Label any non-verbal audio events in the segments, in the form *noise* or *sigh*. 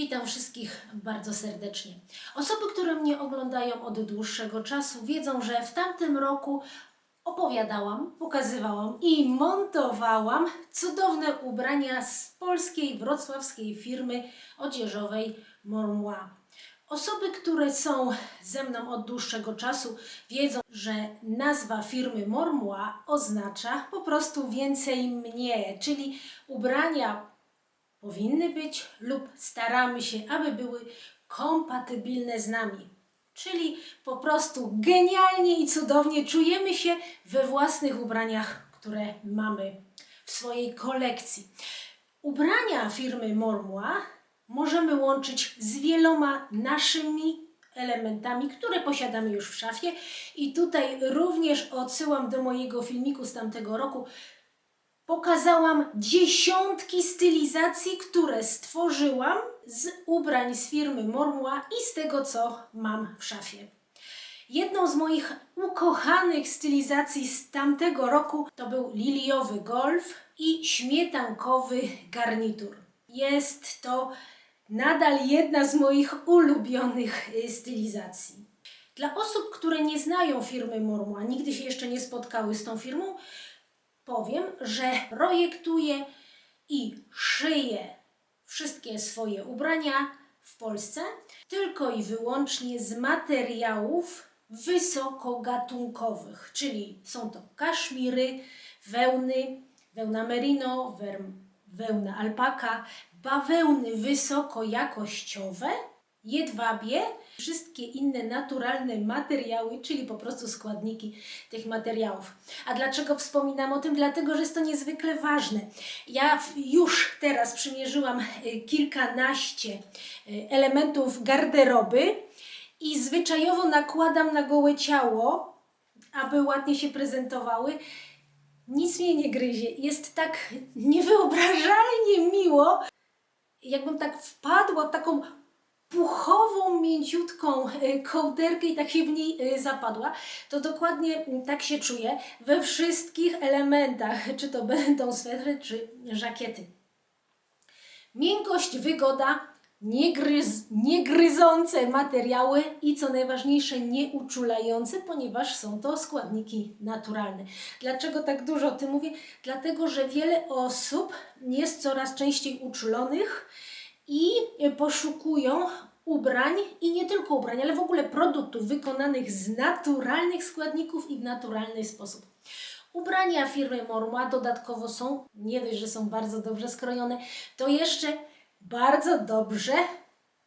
Witam wszystkich bardzo serdecznie. Osoby, które mnie oglądają od dłuższego czasu, wiedzą, że w tamtym roku opowiadałam, pokazywałam i montowałam cudowne ubrania z polskiej, wrocławskiej firmy odzieżowej Mormoi. Osoby, które są ze mną od dłuższego czasu, wiedzą, że nazwa firmy Mormoi oznacza po prostu więcej mnie, czyli ubrania powinny być lub staramy się, aby były kompatybilne z nami. Czyli po prostu genialnie i cudownie czujemy się we własnych ubraniach, które mamy w swojej kolekcji. Ubrania firmy Mormoi możemy łączyć z wieloma naszymi elementami, które posiadamy już w szafie. I tutaj również odsyłam do mojego filmiku z tamtego roku, pokazałam dziesiątki stylizacji, które stworzyłam z ubrań z firmy Mormoi i z tego, co mam w szafie. Jedną z moich ukochanych stylizacji z tamtego roku to był liliowy golf i śmietankowy garnitur. Jest to nadal jedna z moich ulubionych y, stylizacji. Dla osób, które nie znają firmy Mormoi, nigdy się jeszcze nie spotkały z tą firmą, powiem, że projektuję i szyję wszystkie swoje ubrania w Polsce tylko i wyłącznie z materiałów wysokogatunkowych, czyli są to kaszmiry, wełny, wełna merino, wełna alpaka, bawełny wysokojakościowe, jedwabie, wszystkie inne naturalne materiały, czyli po prostu składniki tych materiałów. A dlaczego wspominam o tym? Dlatego, że jest to niezwykle ważne. Ja już teraz przymierzyłam y, kilkanaście y, elementów garderoby i zwyczajowo nakładam na gołe ciało, aby ładnie się prezentowały. Nic mnie nie gryzie. Jest tak *laughs* niewyobrażalnie miło, jakbym tak wpadła w taką puchową, mięciutką e, kołderkę i tak się w niej e, zapadła, to dokładnie mm, tak się czuję we wszystkich elementach, czy to będą swetry, czy żakiety. Miękkość, wygoda, niegryz, niegryzące materiały i co najważniejsze, nieuczulające, ponieważ są to składniki naturalne. Dlaczego tak dużo o tym mówię? Dlatego, że wiele osób jest coraz częściej uczulonych i poszukują ubrań i nie tylko ubrań, ale w ogóle produktów wykonanych z naturalnych składników i w naturalny sposób. Ubrania firmy Mormoi dodatkowo są, nie dość, że są bardzo dobrze skrojone, to jeszcze bardzo dobrze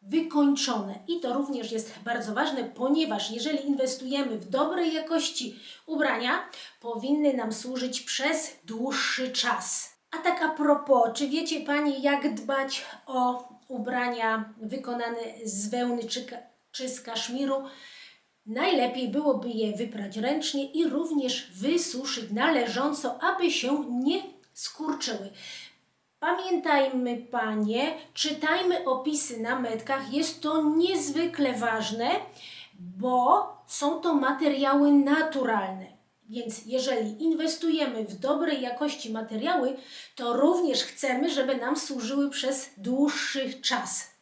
wykończone. I to również jest bardzo ważne, ponieważ jeżeli inwestujemy w dobrej jakości ubrania, powinny nam służyć przez dłuższy czas. A tak a propos, czy wiecie Panie, jak dbać o ubrania wykonane z wełny czy, czy z kaszmiru? Najlepiej byłoby je wyprać ręcznie i również wysuszyć należąco, aby się nie skurczyły. Pamiętajmy, panie, czytajmy opisy na metkach. Jest to niezwykle ważne, bo są to materiały naturalne. Więc jeżeli inwestujemy w dobrej jakości materiały, to również chcemy, żeby nam służyły przez dłuższy czas.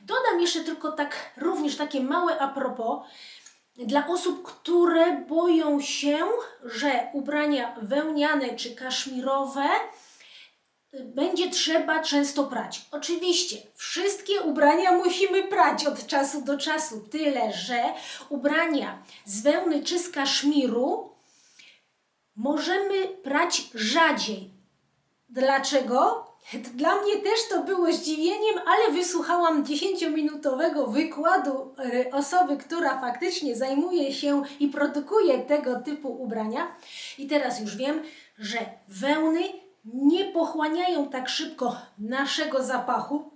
Dodam jeszcze tylko tak, również takie małe a propos, dla osób, które boją się, że ubrania wełniane czy kaszmirowe y, będzie trzeba często prać. Oczywiście, wszystkie ubrania *laughs* musimy prać od czasu do czasu, tyle że ubrania z wełny czy z kaszmiru możemy prać rzadziej. Dlaczego? Dla mnie też to było zdziwieniem, ale wysłuchałam 10-minutowego wykładu e, osoby, która faktycznie zajmuje się i produkuje tego typu ubrania. I teraz już wiem, że wełny nie pochłaniają tak szybko naszego zapachu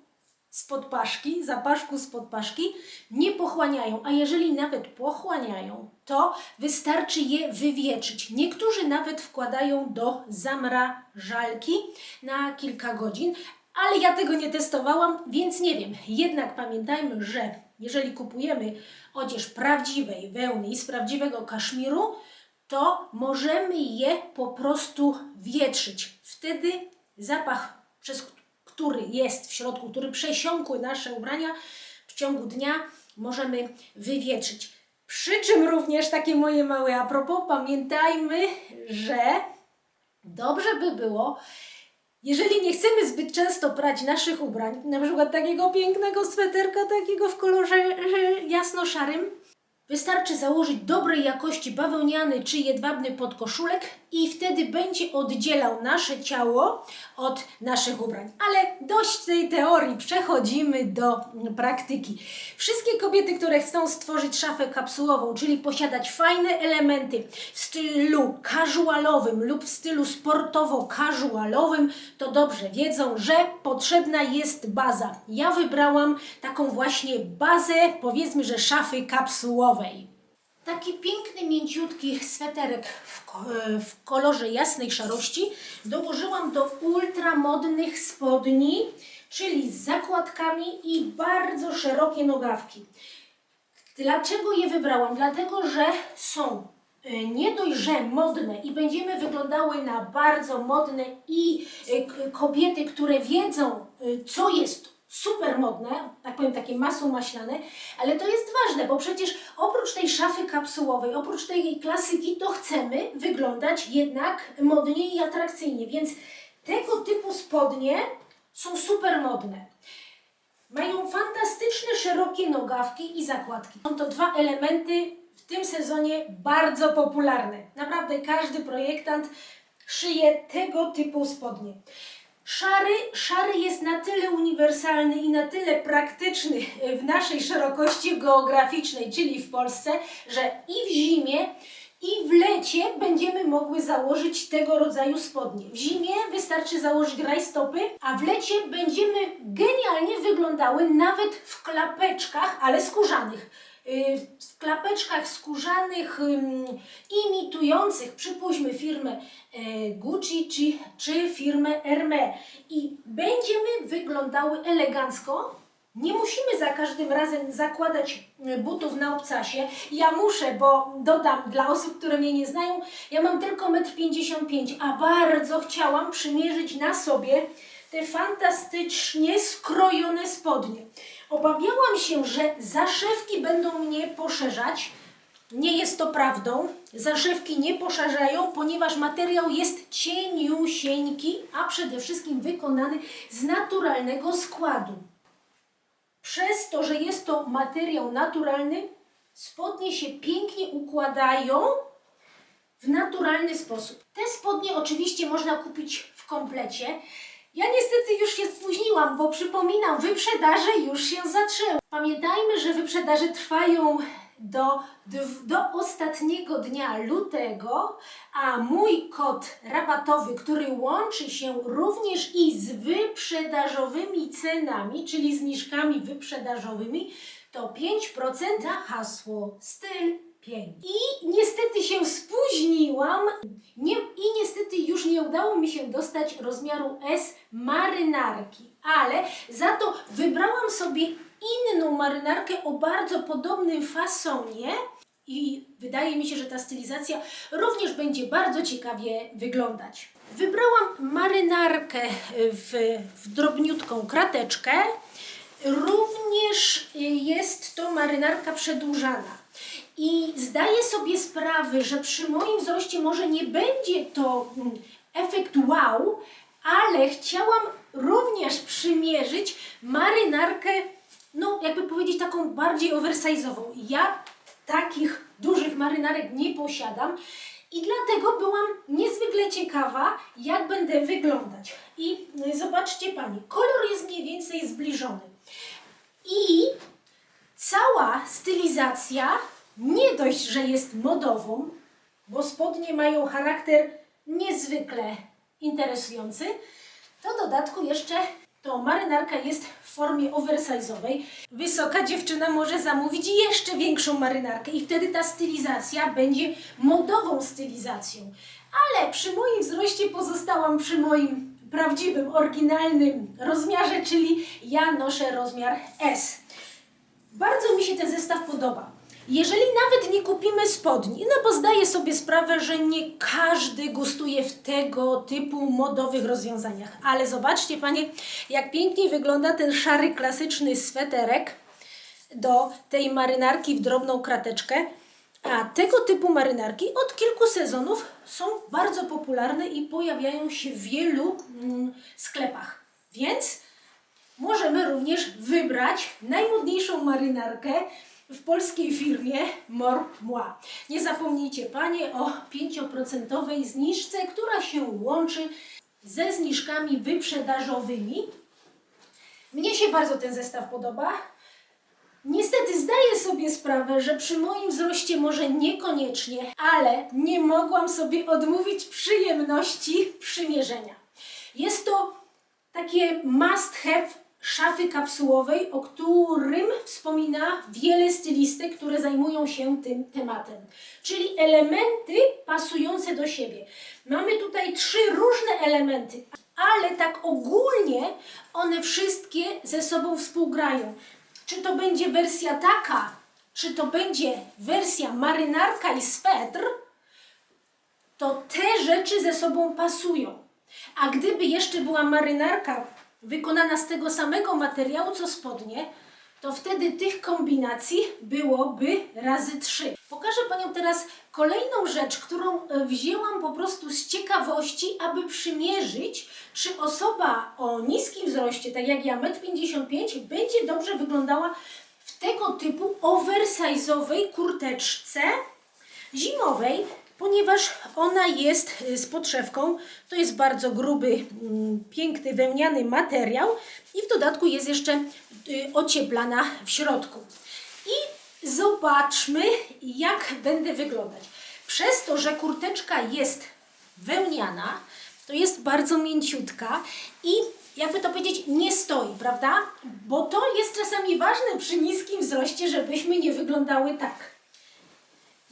spod paszki, zapaszku spod paszki, nie pochłaniają, a jeżeli nawet pochłaniają, to wystarczy je wywietrzyć. Niektórzy nawet wkładają do zamrażalki na kilka godzin, ale ja tego nie testowałam, więc nie wiem. Jednak pamiętajmy, że jeżeli kupujemy odzież prawdziwej wełny i z prawdziwego kaszmiru, to możemy je po prostu wietrzyć. Wtedy zapach, przez który jest w środku, który przesiąkły nasze ubrania, w ciągu dnia możemy wywietrzyć. Przy czym również takie moje małe a propos, pamiętajmy, że dobrze by było, jeżeli nie chcemy zbyt często prać naszych ubrań, na przykład takiego pięknego sweterka, takiego w kolorze jasno-szarym, wystarczy założyć dobrej jakości bawełniany czy jedwabny podkoszulek i wtedy będzie oddzielał nasze ciało od naszych ubrań. Ale dość tej teorii, przechodzimy do praktyki. Wszystkie kobiety, które chcą stworzyć szafę kapsułową, czyli posiadać fajne elementy w stylu casualowym lub w stylu sportowo-casualowym, to dobrze wiedzą, że potrzebna jest baza. Ja wybrałam taką właśnie bazę, powiedzmy, że szafy kapsułowej. Taki piękny, mięciutki sweterek w, w kolorze jasnej szarości dołożyłam do ultramodnych spodni, czyli z zakładkami i bardzo szerokie nogawki. Dlaczego je wybrałam? Dlatego, że są y, nie dość, że modne i będziemy wyglądały na bardzo modne i k- kobiety, które wiedzą, y, co jest super modne, tak powiem takie masło maślane, ale to jest ważne, bo przecież oprócz tej szafy kapsułowej, oprócz tej klasyki, to chcemy wyglądać jednak modnie i atrakcyjnie, więc tego typu spodnie są super modne. Mają fantastyczne, szerokie nogawki i zakładki. Są to dwa elementy w tym sezonie bardzo popularne. Naprawdę każdy projektant szyje tego typu spodnie. Szary, szary jest na tyle uniwersalny i na tyle praktyczny w naszej szerokości geograficznej, czyli w Polsce, że i w zimie, i w lecie będziemy mogły założyć tego rodzaju spodnie. W zimie wystarczy założyć rajstopy, a w lecie będziemy genialnie wyglądały nawet w klapeczkach, ale skórzanych. Yy, W klapeczkach skórzanych, imitujących, przypuśćmy firmę e, Gucci czy, czy firmę Hermès. I będziemy wyglądały elegancko, nie musimy za każdym razem zakładać y, butów na obcasie. Ja muszę, bo dodam dla osób, które mnie nie znają, ja mam tylko 1,55 m, a bardzo chciałam przymierzyć na sobie te fantastycznie skrojone spodnie. Obawiałam się, że zaszewki będą mnie poszerzać. Nie jest to prawdą. Zaszewki nie poszerzają, ponieważ materiał jest cieniusieńki, a przede wszystkim wykonany z naturalnego składu. Przez to, że jest to materiał naturalny, spodnie się pięknie układają w naturalny sposób. Te spodnie oczywiście można kupić w komplecie. Ja niestety już się spóźniłam, bo przypominam, wyprzedaże już się zaczęły. Pamiętajmy, że wyprzedaże trwają do, do, ostatniego dnia lutego, a mój kod rabatowy, który łączy się również i z wyprzedażowymi cenami, czyli zniżkami wyprzedażowymi, to 5% na hasło styl 5. I niestety się spóźniłam nie, i niestety już nie udało mi się dostać rozmiaru S marynarki, ale za to wybrałam sobie inną marynarkę o bardzo podobnym fasonie i wydaje mi się, że ta stylizacja również będzie bardzo ciekawie wyglądać. Wybrałam marynarkę w, w drobniutką krateczkę. Również jest to marynarka przedłużana. I zdaję sobie sprawę, że przy moim wzroście może nie będzie to mm, efekt wow, ale chciałam również przymierzyć marynarkę, no jakby powiedzieć taką bardziej oversize'ową. Ja takich dużych marynarek nie posiadam i dlatego byłam niezwykle ciekawa, jak będę wyglądać. I y, zobaczcie Pani, kolor jest mniej więcej zbliżony. I cała stylizacja nie dość, że jest modową, bo spodnie mają charakter niezwykle interesujący, to w dodatku jeszcze to marynarka jest w formie oversize'owej. Wysoka dziewczyna może zamówić jeszcze większą marynarkę i wtedy ta stylizacja będzie modową stylizacją. Ale przy moim wzroście pozostałam przy moim prawdziwym, oryginalnym rozmiarze, czyli ja noszę rozmiar S. Bardzo mi się ten zestaw podoba. Jeżeli nawet nie kupimy spodni, no bo zdaję sobie sprawę, że nie każdy gustuje w tego typu modowych rozwiązaniach. Ale zobaczcie Panie, jak pięknie wygląda ten szary, klasyczny sweterek do tej marynarki w drobną krateczkę. A tego typu marynarki od kilku sezonów są bardzo popularne i pojawiają się w wielu mm, sklepach. Więc możemy również wybrać najmodniejszą marynarkę w polskiej firmie Mor Moi. Nie zapomnijcie Panie o 5% zniżce, która się łączy ze zniżkami wyprzedażowymi. Mnie się bardzo ten zestaw podoba. Niestety zdaję sobie sprawę, że przy moim wzroście może niekoniecznie, ale nie mogłam sobie odmówić przyjemności przymierzenia. Jest to takie must have szafy kapsułowej, o którym wspomina wiele stylistek, które zajmują się tym tematem. Czyli elementy pasujące do siebie. Mamy tutaj trzy różne elementy, ale tak ogólnie one wszystkie ze sobą współgrają. Czy to będzie wersja taka, czy to będzie wersja marynarka i swetr, to te rzeczy ze sobą pasują. A gdyby jeszcze była marynarka wykonana z tego samego materiału co spodnie, to wtedy tych kombinacji byłoby razy trzy. Pokażę Panią teraz kolejną rzecz, którą e, wzięłam po prostu z ciekawości, aby przymierzyć, czy osoba o niskim wzroście, tak jak ja, 1,55 m, będzie dobrze wyglądała w tego typu oversize'owej kurteczce zimowej, ponieważ ona jest y, z podszewką. To jest bardzo gruby, mm, piękny wełniany materiał i w dodatku jest jeszcze y, ocieplana w środku. I zobaczmy, jak będę wyglądać. Przez to, że kurteczka jest wełniana, to jest bardzo mięciutka i jakby to powiedzieć, nie stoi, prawda? Bo to jest czasami ważne przy niskim wzroście, żebyśmy nie wyglądały tak.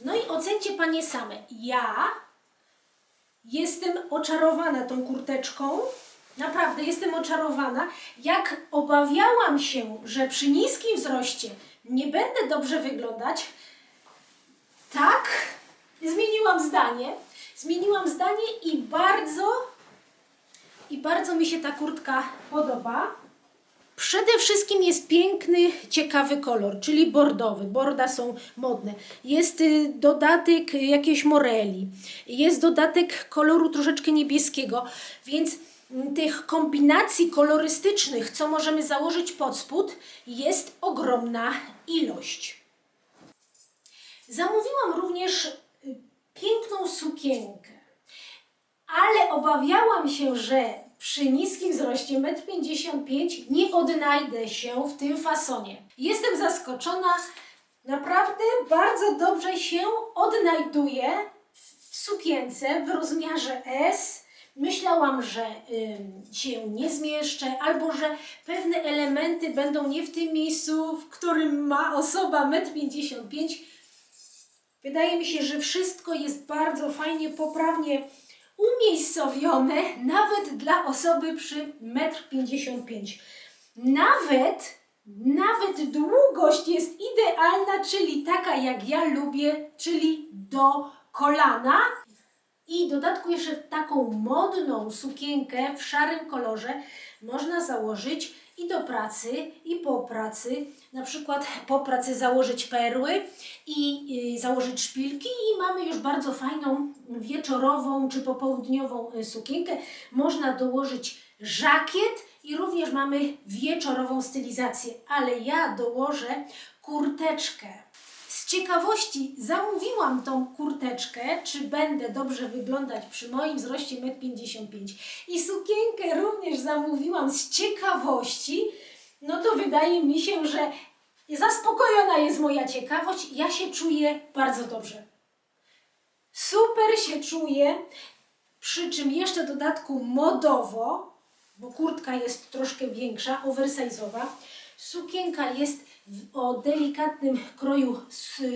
No i ocencie Panie same. Ja jestem oczarowana tą kurteczką. Naprawdę jestem oczarowana. Jak obawiałam się, że przy niskim wzroście nie będę dobrze wyglądać, tak zmieniłam zdanie. Zmieniłam zdanie i bardzo, i bardzo mi się ta kurtka podoba. Przede wszystkim jest piękny, ciekawy kolor, czyli bordowy. Borda są modne. Jest y, dodatek jakiejś moreli. Jest dodatek koloru troszeczkę niebieskiego, więc mm, tych kombinacji kolorystycznych, co możemy założyć pod spód, jest ogromna ilość. Zamówiłam również y, piękną sukienkę, ale obawiałam się, że przy niskim wzroście 1,55 m nie odnajdę się w tym fasonie. Jestem zaskoczona, naprawdę bardzo dobrze się odnajduję w sukience w rozmiarze S. Myślałam, że y, się nie zmieszczę, albo że pewne elementy będą nie w tym miejscu, w którym ma osoba 1,55 m. Wydaje mi się, że wszystko jest bardzo fajnie, poprawnie umiejscowione nawet dla osoby przy 1,55 m. Nawet, nawet długość jest idealna, czyli taka jak ja lubię, czyli do kolana. I dodatku jeszcze taką modną sukienkę w szarym kolorze można założyć i do pracy, i po pracy. Na przykład po pracy założyć perły i y, założyć szpilki i mamy już bardzo fajną wieczorową czy popołudniową y, sukienkę. Można dołożyć żakiet i również mamy wieczorową stylizację, ale ja dołożę kurteczkę. Ciekawości zamówiłam tą kurteczkę, czy będę dobrze wyglądać przy moim wzroście 1,55 m. I sukienkę również zamówiłam z ciekawości. No to wydaje mi się, że zaspokojona jest moja ciekawość. Ja się czuję bardzo dobrze. Super się czuję, przy czym jeszcze dodatku modowo, bo kurtka jest troszkę większa, oversize'owa. Sukienka jest o delikatnym kroju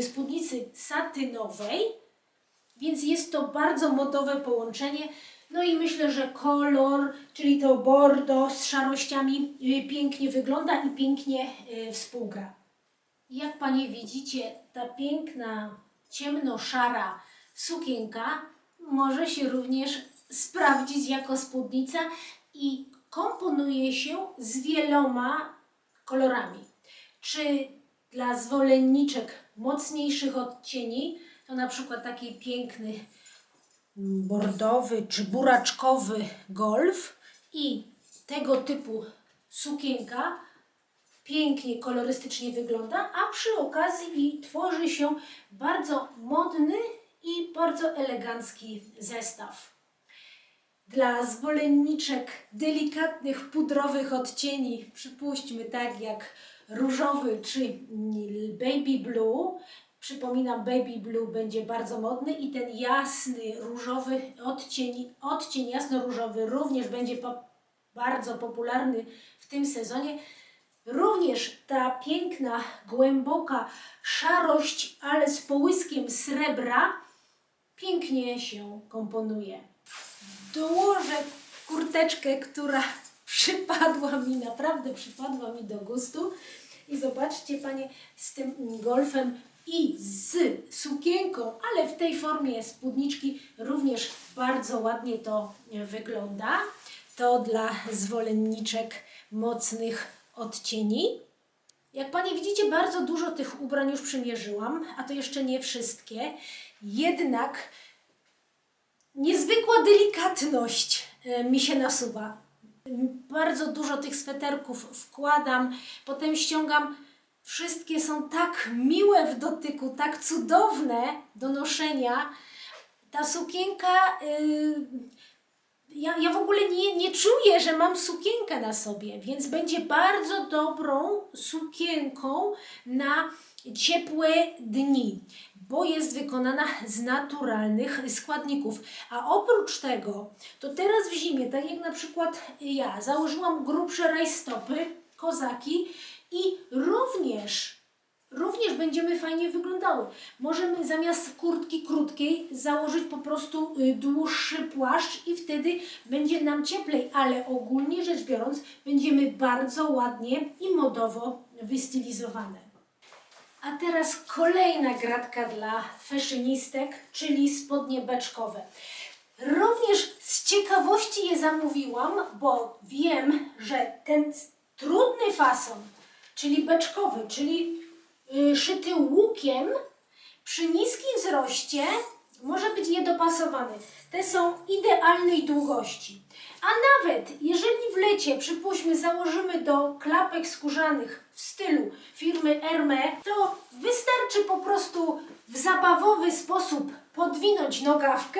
spódnicy satynowej, więc jest to bardzo modowe połączenie. No i myślę, że kolor, czyli to bordo z szarościami y, pięknie wygląda i pięknie y, współgra. Jak Panie widzicie, ta piękna, ciemno-szara sukienka może się również sprawdzić jako spódnica i komponuje się z wieloma kolorami. Czy dla zwolenniczek mocniejszych odcieni, to na przykład taki piękny bordowy czy buraczkowy golf i tego typu sukienka pięknie, kolorystycznie wygląda, a przy okazji tworzy się bardzo modny i bardzo elegancki zestaw. Dla zwolenniczek delikatnych, pudrowych odcieni, przypuśćmy tak jak różowy czy baby blue, przypominam, baby blue będzie bardzo modny i ten jasny, różowy odcień, odcień jasno-różowy również będzie po, bardzo popularny w tym sezonie. Również ta piękna, głęboka szarość, ale z połyskiem srebra, pięknie się komponuje. Dołożę kurteczkę, która *laughs* przypadła mi, naprawdę przypadła mi do gustu. I zobaczcie Panie, z tym golfem i z sukienką, ale w tej formie spódniczki również bardzo ładnie to wygląda. To dla zwolenniczek mocnych odcieni. Jak Panie widzicie, bardzo dużo tych ubrań już przymierzyłam, a to jeszcze nie wszystkie. Jednak niezwykła delikatność e, mi się nasuwa. Bardzo dużo tych sweterków wkładam, potem ściągam. Wszystkie są tak miłe w dotyku, tak cudowne do noszenia. Ta sukienka. Yy, ja, ja w ogóle nie, nie czuję, że mam sukienkę na sobie, więc będzie bardzo dobrą sukienką na ciepłe dni, bo jest wykonana z naturalnych składników. A oprócz tego, to teraz w zimie, tak jak na przykład ja, założyłam grubsze rajstopy, kozaki i również również będziemy fajnie wyglądały. Możemy zamiast kurtki krótkiej założyć po prostu y, dłuższy płaszcz i wtedy będzie nam cieplej, ale ogólnie rzecz biorąc będziemy bardzo ładnie i modowo wystylizowane. A teraz kolejna gratka dla fashionistek, czyli spodnie beczkowe. Również z ciekawości je zamówiłam, bo wiem, że ten trudny fason, czyli beczkowy, czyli y, szyty łukiem, przy niskim wzroście może być niedopasowany. Te są idealnej długości. A nawet jeżeli w lecie, przypuśćmy, założymy do klapek skórzanych w stylu firmy Hermé, to wystarczy po prostu w zabawowy sposób podwinąć nogawkę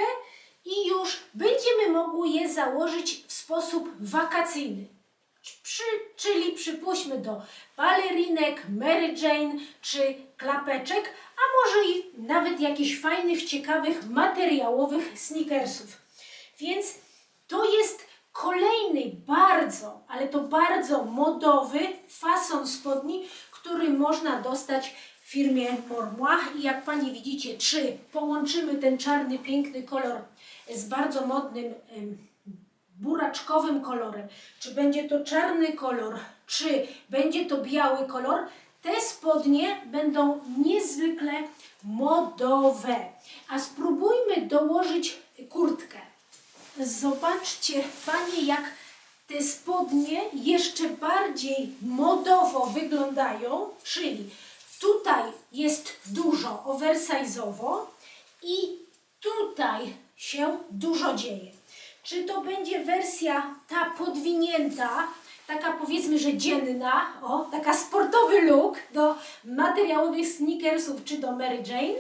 i już będziemy mogły je założyć w sposób wakacyjny. Przy, czyli przypuśćmy do balerinek, Mary Jane czy klapeczek, a może i nawet jakichś fajnych, ciekawych, materiałowych sneakersów. Więc to jest kolejny bardzo, ale to bardzo modowy fason spodni, który można dostać w firmie Mormois. I jak Panie widzicie, czy połączymy ten czarny, piękny kolor z bardzo modnym buraczkowym kolorem, czy będzie to czarny kolor, czy będzie to biały kolor, te spodnie będą niezwykle modowe. A spróbujmy dołożyć kurtkę. Zobaczcie, Panie, jak te spodnie jeszcze bardziej modowo wyglądają, czyli tutaj jest dużo oversize'owo i tutaj się dużo dzieje. Czy to będzie wersja ta podwinięta, taka powiedzmy, że dzienna, o, taka sportowy look do materiałowych sneakersów czy do Mary Jane,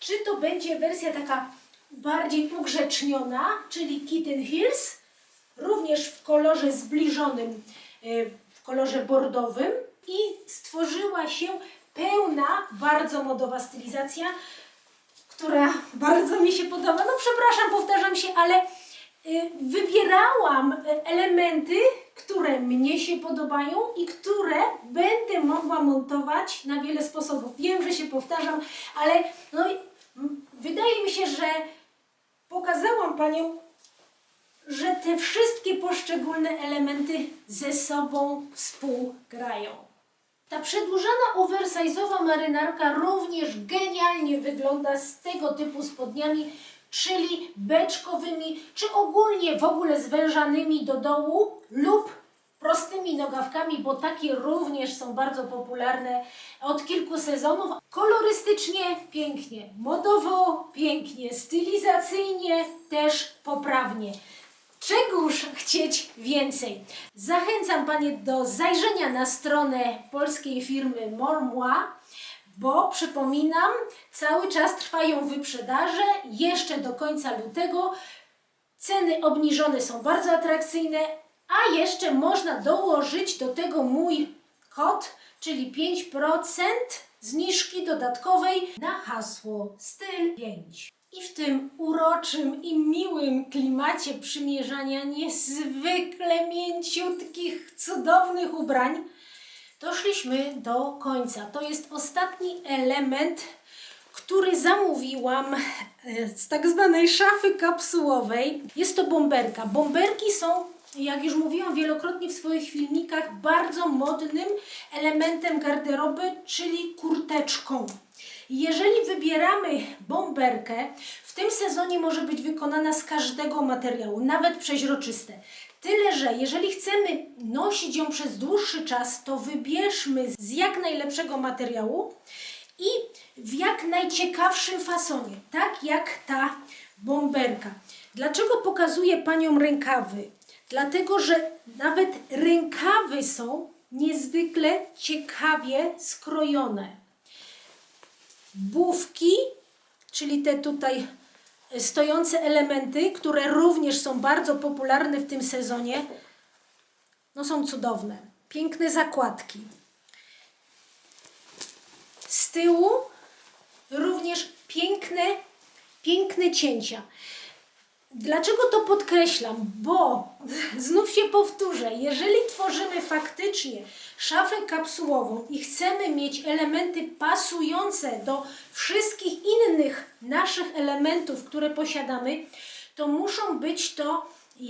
czy to będzie wersja taka bardziej ugrzeczniona, czyli Kitten Heels, również w kolorze zbliżonym, y, w kolorze bordowym i stworzyła się pełna, bardzo modowa stylizacja, która bardzo mi się podoba. No przepraszam, powtarzam się, ale y, wybierałam y, elementy, które mnie się podobają i które będę mogła montować na wiele sposobów. Wiem, że się powtarzam, ale no, wydaje mi się, że pokazałam Paniom, że te wszystkie poszczególne elementy ze sobą współgrają. Ta przedłużana oversize'owa marynarka również genialnie wygląda z tego typu spodniami, czyli beczkowymi, czy ogólnie w ogóle zwężanymi do dołu lub prostymi nogawkami, bo takie również są bardzo popularne od kilku sezonów. Kolorystycznie pięknie, modowo pięknie, stylizacyjnie też poprawnie. Czegóż chcieć więcej? Zachęcam Panie do zajrzenia na stronę polskiej firmy Mormoi, bo przypominam, cały czas trwają wyprzedaże, jeszcze do końca lutego. Ceny obniżone są bardzo atrakcyjne, a jeszcze można dołożyć do tego mój kod, czyli 5% zniżki dodatkowej na hasło styl 5. I w tym uroczym i miłym klimacie przymierzania niezwykle mięciutkich, cudownych ubrań doszliśmy do końca. To jest ostatni element, który zamówiłam e, z tak zwanej szafy kapsułowej. Jest to bomberka. Bomberki są, jak już mówiłam wielokrotnie w swoich filmikach, bardzo modnym elementem garderoby, czyli kurteczką. Jeżeli wybieramy bomberkę, w tym sezonie może być wykonana z każdego materiału, nawet przeźroczyste. Tyle, że jeżeli chcemy nosić ją przez dłuższy czas, to wybierzmy z jak najlepszego materiału i w jak najciekawszym fasonie, tak jak ta bomberka. Dlaczego pokazuję Paniom rękawy? Dlatego, że nawet rękawy są niezwykle ciekawie skrojone bufki, czyli te tutaj stojące elementy, które również są bardzo popularne w tym sezonie, no są cudowne. Piękne zakładki. Z tyłu również piękne, piękne cięcia. Dlaczego to podkreślam? Bo *laughs* znów się powtórzę, jeżeli tworzymy faktycznie szafę kapsułową i chcemy mieć elementy pasujące do wszystkich innych naszych elementów, które posiadamy, to muszą być to e,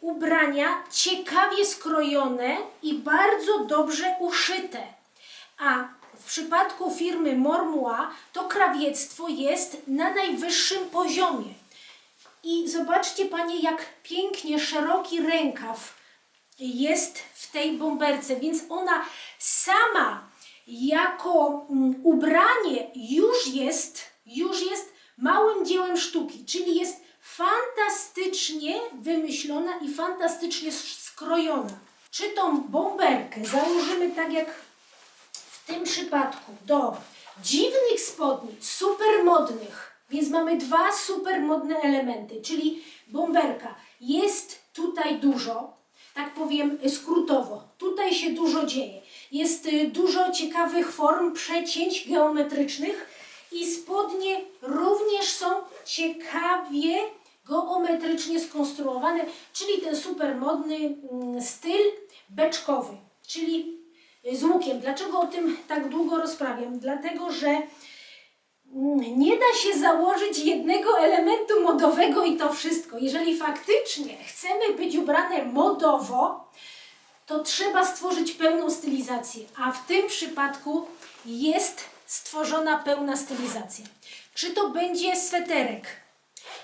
ubrania ciekawie skrojone i bardzo dobrze uszyte. A w przypadku firmy Mormua to krawiectwo jest na najwyższym poziomie. I zobaczcie Panie, jak pięknie szeroki rękaw jest w tej bomberce, więc ona sama jako mm, ubranie już jest, już jest małym dziełem sztuki, czyli jest fantastycznie wymyślona i fantastycznie skrojona. Czy tą bomberkę założymy tak jak w tym przypadku do dziwnych spodni, super modnych, więc mamy dwa super modne elementy, czyli bomberka. Jest tutaj dużo, tak powiem skrótowo. Tutaj się dużo dzieje. Jest y, dużo ciekawych form przecięć geometrycznych i spodnie również są ciekawie geometrycznie skonstruowane, czyli ten super modny mm, styl beczkowy, czyli z łukiem. Dlaczego o tym tak długo rozprawiam? Dlatego, że nie da się założyć jednego elementu modowego i to wszystko. Jeżeli faktycznie chcemy być ubrane modowo, to trzeba stworzyć pełną stylizację, a w tym przypadku jest stworzona pełna stylizacja. Czy to będzie sweterek,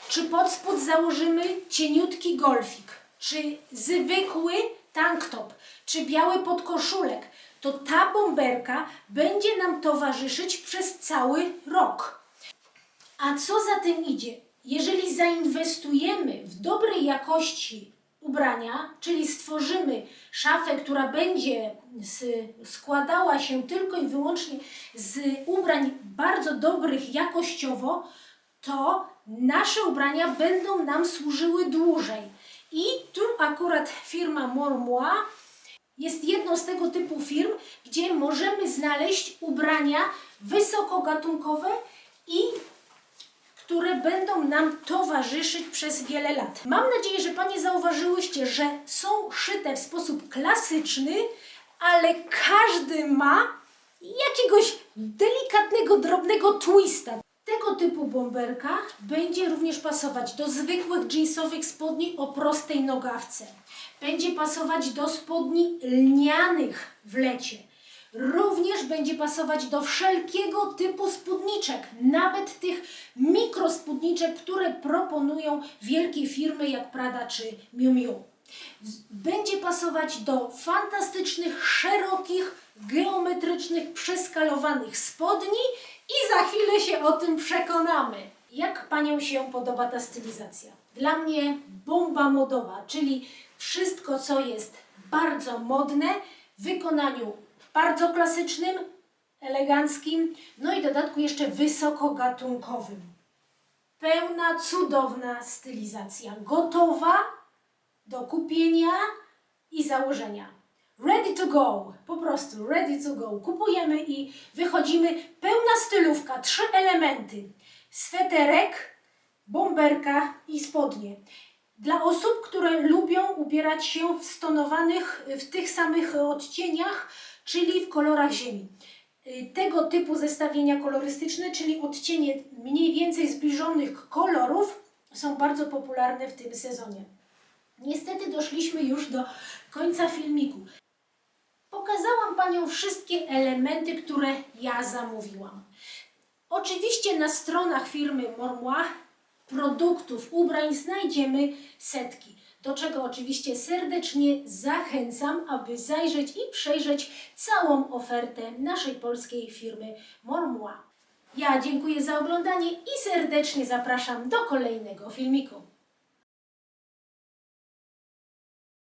czy pod spód założymy cieniutki golfik, czy zwykły tanktop, czy biały podkoszulek, to ta bomberka będzie nam towarzyszyć przez cały rok. A co za tym idzie? Jeżeli zainwestujemy w dobrej jakości ubrania, czyli stworzymy szafę, która będzie składała się tylko i wyłącznie z ubrań bardzo dobrych jakościowo, to nasze ubrania będą nam służyły dłużej. I tu akurat firma Mormoi jest jedną z tego typu firm, gdzie możemy znaleźć ubrania wysokogatunkowe i które będą nam towarzyszyć przez wiele lat. Mam nadzieję, że Panie zauważyłyście, że są szyte w sposób klasyczny, ale każdy ma jakiegoś delikatnego, drobnego twista. Tego typu bomberka będzie również pasować do zwykłych jeansowych spodni o prostej nogawce. Będzie pasować do spodni lnianych w lecie. Również będzie pasować do wszelkiego typu spódniczek, nawet tych mikrospódniczek, które proponują wielkie firmy jak Prada czy Miu Miu. Będzie pasować do fantastycznych, szerokich, geometrycznych, przeskalowanych spodni i za chwilę się o tym przekonamy. Jak Panią się podoba ta stylizacja? Dla mnie bomba modowa, czyli wszystko, co jest bardzo modne, w wykonaniu bardzo klasycznym, eleganckim, no i w dodatku jeszcze wysokogatunkowym. Pełna, cudowna stylizacja, gotowa do kupienia i założenia. Ready to go, po prostu ready to go. Kupujemy i wychodzimy. Pełna stylówka, trzy elementy: sweterek, bomberka i spodnie. Dla osób, które lubią ubierać się w stonowanych, w tych samych odcieniach, czyli w kolorach ziemi. Tego typu zestawienia kolorystyczne, czyli odcienie mniej więcej zbliżonych kolorów, są bardzo popularne w tym sezonie. Niestety doszliśmy już do końca filmiku. Pokazałam Panią wszystkie elementy, które ja zamówiłam. Oczywiście na stronach firmy Mormois produktów, ubrań znajdziemy setki. Do czego oczywiście serdecznie zachęcam, aby zajrzeć i przejrzeć całą ofertę naszej polskiej firmy Mormois. Ja dziękuję za oglądanie i serdecznie zapraszam do kolejnego filmiku.